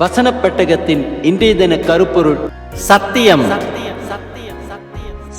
வசன பெட்டகத்தின் இன்றைய தின கருப்பொருள் சத்தியம்.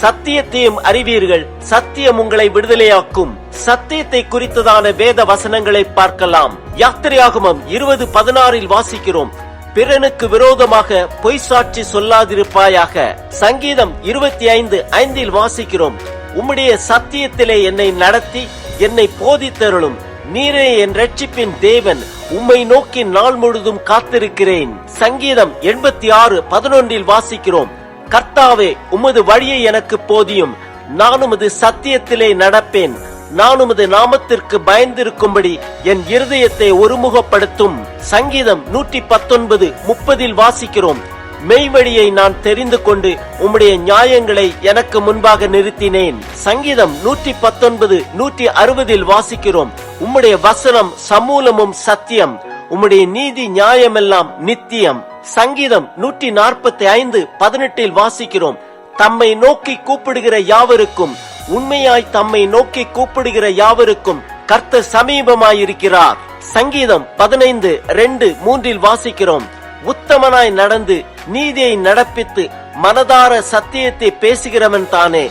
சத்தியத்தையும் அறிவீர்கள். சத்தியம் உங்களை விடுதலையாக்கும். சத்தியத்தை குறித்ததான வேத வசனங்களை பார்க்கலாம். யாத்திரையாகமம் இருபது பதினாறில் வாசிக்கிறோம். பிறனுக்கு விரோதமாக பொய் சாட்சி சொல்லாதிருப்பாயாக. சங்கீதம் இருபத்தி ஐந்து ஐந்தில் வாசிக்கிறோம். உம்முடைய சத்தியத்திலே என்னை நடத்தி என்னை போதித்தருளும். நீரே என் ரட்சிப்பின் தேவன் உம்மை நோக்கி நாள் முழுதும் காத்திருக்கிறேன். சங்கீதம் எண்பத்தி ஆறு பதினொன்றில் வாசிக்கிறோம். கர்த்தாவே உமது வழியை எனக்கு போதியும். நான் உமது சத்தியத்திலே நடப்பேன். நான் உமது நாமத்திற்கு பயந்திருக்கும்படி என் இருதயத்தை ஒருமுகப்படுத்தும். சங்கீதம் நூற்றி பத்தொன்பது முப்பதில் வாசிக்கிறோம். மெய்வழியை நான் தெரிந்து கொண்டு உம்முடைய நியாயங்களை எனக்கு முன்பாக நிறுத்தினேன். சங்கீதம் நூற்றி பத்தொன்பது நூற்றி அறுபதில் வாசிக்கிறோம். உம்முடைய வசனம் சமூலமும் சத்தியம். உம்முடைய நீதி நியாயமெல்லாம் நித்தியம். சங்கீதம் நூற்றி நாற்பத்தி ஐந்து பதினெட்டில் வாசிக்கிறோம். தம்மை நோக்கி கூப்பிடுகிற யாவருக்கும் உண்மையாய் தம்மை நோக்கி கூப்பிடுகிற யாவருக்கும் கர்த்தர் சமீபமாயிருக்கிறார். சங்கீதம் பதினைந்து ரெண்டு மூன்றில் வாசிக்கிறோம். உத்தமனாய் நடந்து நீதியை நடப்பித்து மனதார சத்தியத்தை பேசுகிறவன் தானே.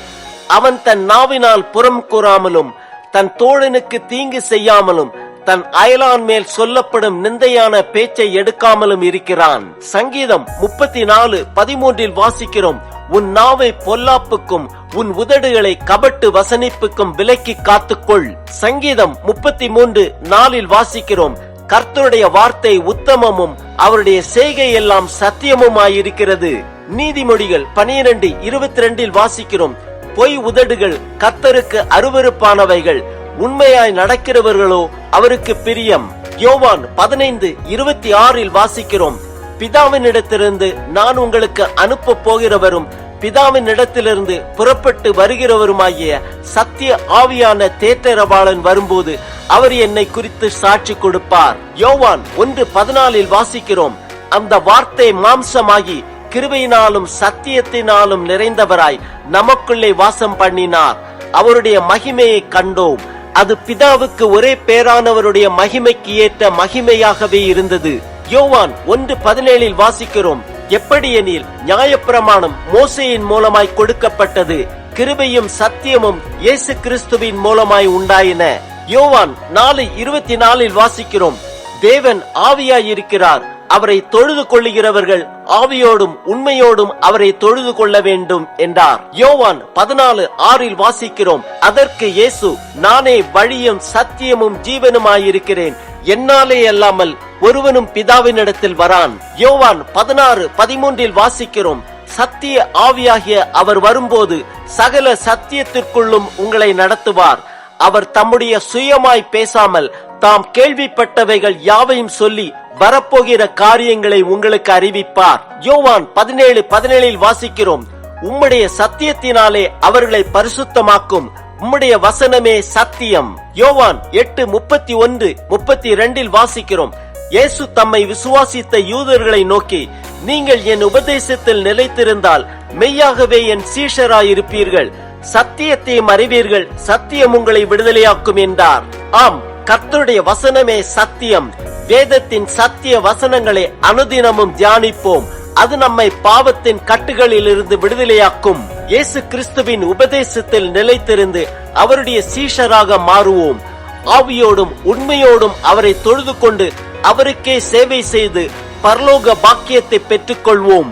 அவன் தன் நாவினால் புறம் கூறாமலும் தன் தோழனுக்கு தீங்கு செய்யாமலும் தன் அயலான் மேல் சொல்லப்படும் நிந்தையான பேச்சை எடுக்காமலும் இருக்கிறான். சங்கீதம் முப்பத்தி நாலு பதிமூன்றில் வாசிக்கிறோம் உன் நாவை பொல்லாப்புக்கும் உன் உதடுகளை கபட்டு வசனிப்புக்கும் விலக்கி காத்துக்கொள். சங்கீதம் முப்பத்தி மூன்று நாலில் வாசிக்கிறோம் கர்த்தருடைய வார்த்தை உத்தமமும் அவருடைய செய்கை எல்லாம் சத்தியமுமாயிருக்கிறது. நீதிமொழிகள் பனிரெண்டு இருபத்தி ரெண்டில் வாசிக்கிறோம் பொய் உதடுகள் கத்தருக்கு அருவருப்பானவைகள் உண்மையாய் நடக்கிறவர்களோ அவருக்கு பிரியம். யோவான் பதினைந்து இருபத்தி ஆறில் வாசிக்கிறோம். பிதாவினிடத்திலிருந்து நான் உங்களுக்கு அனுப்ப போகிறவரும் பிதாவின் இடத்திலிருந்து புறப்பட்டு வருகிறவருமாகிய சத்திய ஆவியான தேற்றரவாளன் வரும்போது அவர் என்னை குறித்து சாட்சி கொடுப்பார். யோவான் ஒன்று பதினாலில் வாசிக்கிறோம். அந்த வார்த்தை மாம்சமாகி கிருபையினாலும் சத்தியத்தினாலும் நிறைந்தவராய் நமக்குள்ளே வாசம் பண்ணினார். அவருடைய மகிமையை கண்டோம். அது பிதாவுக்கு ஒரே பேரானவருடைய மகிமைக்கு ஏற்ற மகிமையாகவே இருந்தது. யோவான் ஒன்று பதினேழில் வாசிக்கிறோம். எப்படி எனில் நியாயப்பிரமாணம் மோசையின் மூலமாய் கொடுக்கப்பட்டது. கிருபையும் சத்தியமும் இயேசு கிறிஸ்துவின் மூலமாய் உண்டாயின. யோவான் நாலு இருபத்தி நாலில் வாசிக்கிறோம். தேவன் ஆவியாயிருக்கிறார். அவரை தொழுது கொள்ளுகிறவர்கள் ஆவியோடும் உண்மையோடும் அவரை தொழுது கொள்ள வேண்டும் என்றார். யோவான் பதினாலு ஆறில் வாசிக்கிறோம் அதற்கு இயேசு நானே வழியும் சத்தியமும் ஜீவனுமாயிருக்கிறேன். என்னாலே அல்லாமல் ஒருவனும் பிதாவினிடத்தில் வரான். யோவான் பதினாறு பதிமூன்றில் வாசிக்கிறோம் சத்திய ஆவியாகிய அவர் வரும்போது சகல சத்தியத்திற்குள்ளும் உங்களை நடத்துவார். அவர் தம்முடைய சுயமாய் பேசாமல் தாம் கேள்விப்பட்டவைகள் யாவையும் சொல்லி வரப்போகிற காரியங்களை உங்களுக்கு அறிவிப்பார். யோவான் பதினேழு பதினேழில் வாசிக்கிறோம். உம்முடைய சத்தியத்தினாலே அவர்களை பரிசுத்தமாக்கும். உம்முடைய வசனமே சத்தியம். யோவான் எட்டு முப்பத்தி ஒன்று முப்பத்தி இரண்டில் வாசிக்கிறோம். இயேசு தம்மை விசுவாசித்த யூதர்களை நோக்கி நீங்கள் என் உபதேசத்தில் நிலைத்திருந்தால் மெய்யாகவே என் சீஷராயிருப்பீர்கள். சத்தியத்தையும் அறிவீர்கள் சத்தியம் உங்களை விடுதலையாக்கும் என்றார். ஆம் கர்த்தருடைய வசனமே சத்தியம். வேதத்தின் சத்திய வசனங்களை அனுதினமும் தியானிப்போம். அது நம்மை பாவத்தின் கட்டுகளில் இருந்து விடுதலையாக்கும். இயேசு கிறிஸ்துவின் உபதேசத்தில் நிலைத்திருந்து அவருடைய சீஷராக மாறுவோம். ஆவியோடும் உண்மையோடும் அவரை தொழுது கொண்டு அவருக்கே சேவை செய்து பரலோக பாக்கியத்தை பெற்றுக்கொள்வோம்.